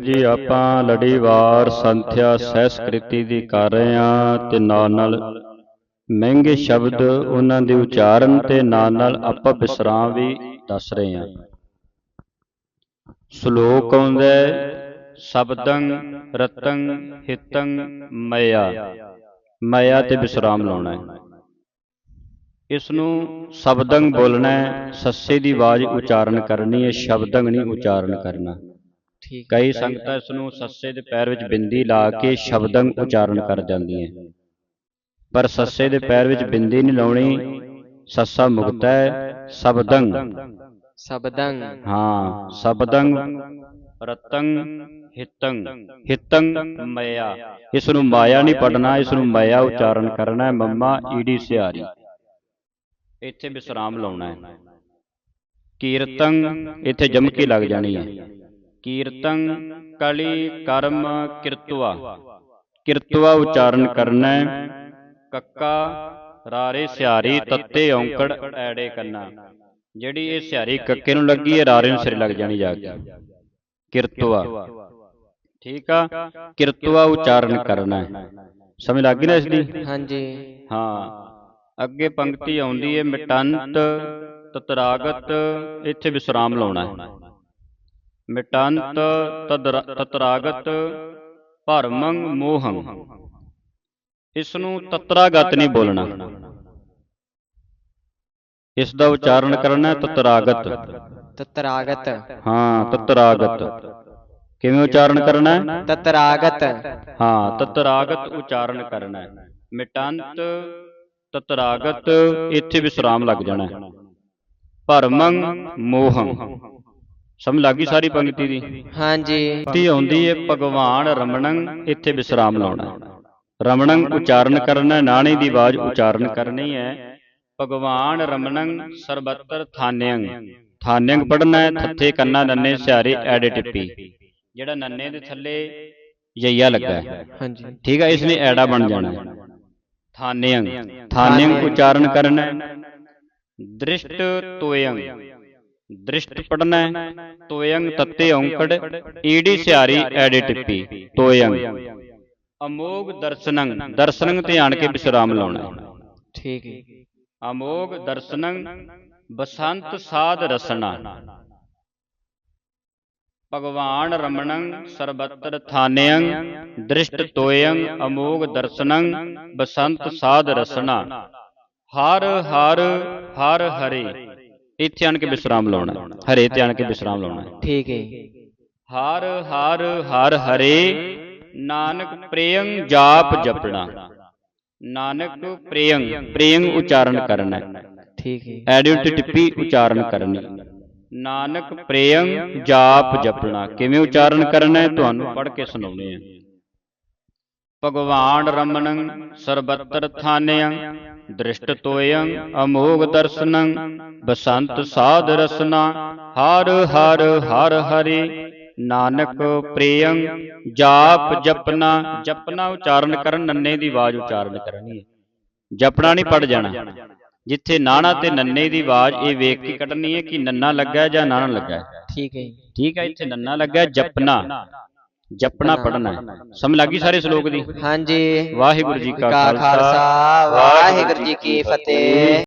ਜੀ ਆਪਾਂ ਲੜੀਵਾਰ ਸੰਥਿਆ ਸਹਿਸਕ੍ਰਿਤੀ ਦੀ ਕਰ ਰਹੇ ਹਾਂ ਤੇ ਨਾਲ ਨਾਲ ਮਹਿੰਗੇ ਸ਼ਬਦ ਉਹਨਾਂ ਦੇ ਉਚਾਰਨ ਤੇ ਨਾਲ ਨਾਲ ਆਪਾਂ ਵਿਸਰਾਮ ਵੀ ਦੱਸ ਰਹੇ ਹਾਂ। ਸ਼ਲੋਕ ਆਉਂਦਾ ਹੈ, ਸ਼ਬਦੰ ਰਤੰ ਹਿਤੰ ਮਇਆ। ਮਇਆ ਤੇ ਵਿਸਰਾਮ ਲਾਉਣਾ ਹੈ। ਇਸ ਨੂੰ ਸ਼ਬਦੰ ਬੋਲਣਾ ਹੈ ਸੱਸੇ ਦੀ ਆਵਾਜ਼ ਉਚਾਰਨ ਕਰਨੀ ਹੈ ਸ਼ਬਦੰ ਨਹੀਂ ਉਚਾਰਨ ਕਰਨਾ। ਕਈ ਸੰਗਤਾਂ ਇਸ ਨੂੰ ਸੱਸੇ ਦੇ ਪੈਰ ਵਿੱਚ ਬਿੰਦੀ ਲਾ ਕੇ ਸ਼ਬਦੰ ਉਚਾਰਨ ਕਰ ਜਾਂਦੀਆਂ ਪਰ ਸੱਸੇ ਦੇ ਪੈਰ ਵਿੱਚ ਬਿੰਦੀ ਨਹੀਂ ਲਾਉਣੀ ਸੱਸਾ ਮੁਕਤ ਹੈ ਸ਼ਬਦੰ ਸ਼ਬਦੰ ਹਾਂ ਸ਼ਬਦੰ ਰਤੰ ਹਿਤੰ ਹਿਤੰ ਮਇਆ। ਇਸ ਨੂੰ ਮਾਇਆ ਨਹੀਂ ਪੜਨਾ ਇਸ ਨੂੰ ਮਇਆ ਉਚਾਰਨ ਕਰਨਾ ਹੈ ਮੰਮਾ ਈੜੀ ਸਿਹਾਰੀ। ਇੱਥੇ ਵਿਸਰਾਮ ਲਾਉਣਾ ਹੈ। ਕੀਰਤਨ ਇੱਥੇ ਜਮਕੀ ਲੱਗ ਜਾਣੀ ਹੈ। ਕੀਰਤਨ ਕਲੀ ਕਰਮ ਕਿਰਤਵਾ ਕਿਰਤਵਾ ਉਚਾਰਨ ਕਰਨਾ। ਹੈ ਕੱਕਾ ਰਾਰੇ ਸਿਹਾਰੀ ਤੱਤੇ ਔਂਕੜ ਐੜੇ ਕੰਨਾ। ਜਿਹੜੀ ਇਹ ਸਿਹਾਰੀ ਕੱਕੇ ਨੂੰ ਲੱਗੀ ਹੈ ਰਾਰੇ ਨੂੰ ਸਿਰ ਲੱਗ ਜਾਣੀ ਜਾ ਕੇ। ਕਿਰਤਵਾ ਠੀਕ ਆ? ਕਿਰਤਵਾ ਉਚਾਰਨ ਕਰਨਾ। ਹੈ ਸਮਝ ਲੱਗ ਗਈ ਨਾ ਇਸ ਦੀ? ਹਾਂਜੀ। ਹਾਂ। ਅੱਗੇ ਪੰਕਤੀ ਆਉਂਦੀ ਹੈ ਮਿਟੰਤ ਤਤਰਾਗਤ ਇੱਥੇ ਵਿਸਰਾਮ ਲਾਉਣਾ। ਹੈ ਮਿਟੰਤ ਤਤਰਾਗਤ ਭਰਮੰ ਮੋਹੰ। ਇਸ ਨੂੰ ਤਤਰਾਗਤ ਨਹੀਂ ਬੋਲਣਾ। ਇਸ ਦਾ ਉਚਾਰਨ ਕਰਨਾ ਹੈ ਤਤਰਾਗਤ। ਤਤਰਾਗਤ। ਹਾਂ ਤਤਰਾਗਤ। ਕਿਵੇਂ ਉਚਾਰਨ ਕਰਨਾ ਹੈ? ਤਤਰਾਗਤ। ਹਾਂ ਤਤਰਾਗਤ ਉਚਾਰਨ ਕਰਨਾ ਹੈ। ਮਿਟੰਤ ਤਤਰਾਗਤ ਇੱਥੇ ਵਿਸਰਾਮ ਲੱਗ ਜਾਣਾ ਹੈ। ਭਰਮੰ ਮੋਹੰ। ਸਮਝ ਲੱਗੀ ਸਾਰੀ ਪੰਕਤੀ ਦੀ? ਹਾਂਜੀ। ਪੰਕਤੀ ਆਉਂਦੀ ਹੈ ਭਗਵਾਨ ਰਮਣੰ ਇੱਥੇ ਵਿਸਰਾਮ ਲਾਉਣਾ। ਰਮਣੰ ਉਚਾਰਨ ਕਰਨਾ ਨਾਣੀ ਦੀ ਆਵਾਜ਼ ਉਚਾਰਨ ਕਰਨੀ ਹੈ ਭਗਵਾਨ ਰਮਣੰ ਸਰਬੱਤਰ ਥਾਨਿਅੰ ਥਾਨਿਅੰ ਪੜਨਾ ਹੈ ਥੱਥੇ ਕੰਨਾ ਨੰਨੇ ਸਿਆਰੇ ਐੜੇ ਟਿੱਪੀ। ਜਿਹੜਾ ਨੰਨੇ ਦੇ ਥੱਲੇ ਯਈਆ ਲੱਗਾ ਹੈ ਹਾਂਜੀ। ਠੀਕ ਹੈ ਇਸ ਨੇ ਐੜਾ ਬਣ ਜਾਣਾ। ਹੈ ਥਾਨਿਅੰ ਥਾਨਿਅੰ ਉਚਾਰਨ ਕਰਨਾ ਦ੍ਰਿਸ਼ਟ ਤੋਯੰ ਦ੍ਰਿਸ਼ਟ ਪੜਨਾ ਹੈ ਤੋਯੰ ਤੱਤੇ ਔਂਕੜ ਈੜੀ ਸਿਆਰੀ ਐੜੇ ਟਿੱਪੀ ਤੋਯੰ ਅਮੋਗ ਦਰਸ਼ਨੰ ਦਰਸ਼ਨੰ ਤੇ ਆਣ ਕੇ ਵਿਸਰਾਮ ਲਾਉਣਾ। ਠੀਕ ਹੈ। ਅਮੋਗ ਦਰਸ਼ਨੰ ਬਸੰਤ ਸਾਧ ਰਸਨਾ। ਭਗਵਾਨ ਰਮਣੰ ਸਰਬੱਤਰ ਥਾਨਿਅੰ ਦ੍ਰਿਸ਼ਟ ਤੋਯੰ ਅਮੋਗ ਦਰਸ਼ਨੰ ਬਸੰਤ ਸਾਧ ਰਸਨਾ। ਹਰ ਹਰ ਹਰ ਹਰੇ। ਇੱਥੇ ਆਣ ਕੇ ਵਿਸਰਾਮ ਲਾਉਣਾ। ਹੈ। ਹਰੇ ਤੇ ਆਣ ਕੇ ਵਿਸਰਾਮ ਲਾਉਣਾ। ਹੈ। ਠੀਕ ਹੈ। ਹਰ ਹਰ ਹਰ ਹਰੇ ਨਾਨਕ ਪ੍ਰੇਯੰ ਜਾਪ ਜਪਣਾ। ਨਾਨਕ ਪ੍ਰੇਯੰ ਪ੍ਰੇਯੰ ਉਚਾਰਨ ਕਰਨਾ। ਹੈ ਠੀਕ ਹੈ। ਐਡਿਟ ਟਿੱਪੀ ਉਚਾਰਨ ਕਰਨੀ। ਨਾਨਕ ਪ੍ਰੇਯੰ ਜਾਪ ਜਪਣਾ। ਕਿਵੇਂ ਉਚਾਰਨ ਕਰਨਾ ਹੈ? ਤੁਹਾਨੂੰ ਪੜ੍ਹ ਕੇ ਸੁਣਾਉਣੇ ਆ ਭਗਵਾਨ ਰਮਣੰ ਸਰਬੱਤਰ ਥਾਨਿਯੰ ਦ੍ਰਿਸ਼ਟ ਤੋਯੰ ਅਮੋਗ ਦਰਸ਼ਨੰ ਬਸੰਤ ਸਾਧ ਰਸਨਾ ਹਰ ਹਰ ਹਰ ਹਰੇ। ਨਾਨਕ ਪ੍ਰੇਯੰ ਜਾਪ ਜਪਨਾ ਜਪਨਾ ਉਚਾਰਨ ਕਰਨ ਨੰਨੇ ਦੀ ਆਵਾਜ਼ ਉਚਾਰਨ ਕਰਨੀ ਹੈ। ਜਪਣਾ ਨਹੀਂ ਪੜ ਜਾਣਾ। ਜਿੱਥੇ ਨਾਣਾ ਤੇ ਨੰਨੇ ਦੀ ਆਵਾਜ਼ ਇਹ ਵੇਖ ਕੇ ਕੱਢਣੀ ਹੈ ਕਿ ਨੰਨਾ ਲੱਗਾ ਜਾਂ ਨਾਣਾ ਲੱਗਾ ਠੀਕ ਹੈ ਠੀਕ ਹੈ ਇੱਥੇ ਨੰਨਾ ਲੱਗਾ ਜਪਨਾ। ਜਪਣਾ ਪੜਨਾ ਸਮਝ ਲੱਗੀ ਸਾਰੇ ਸ਼ਲੋਕ ਦੀ? ਹਾਂਜੀ। ਵਾਹਿਗੁਰੂ ਜੀ ਕਾ ਖਾਲਸਾ। ਵਾਹਿਗੁਰੂ ਜੀ ਕੀ ਫਤਿਹ।